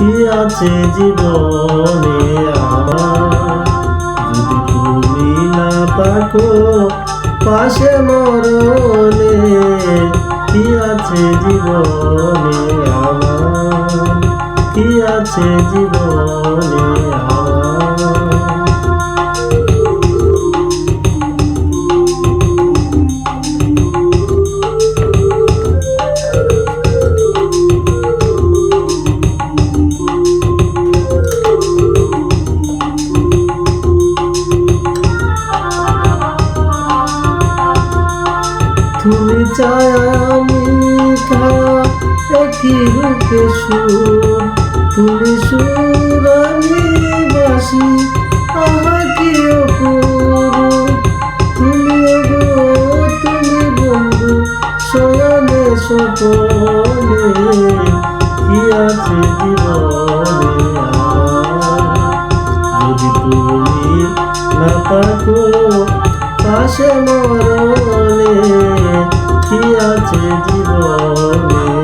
আছে জীবনে আমার? যদি তুমি না থাকো, পাশে মরণে কি আছে জীবনে আমার? কি আছে জীবনে আমার খায়া একই রূপে সুর। তুমি সুর আমি বাসি আমার কি তুমি গো তুমি বন্ধু পাশে মরণে কি আছে জীবনে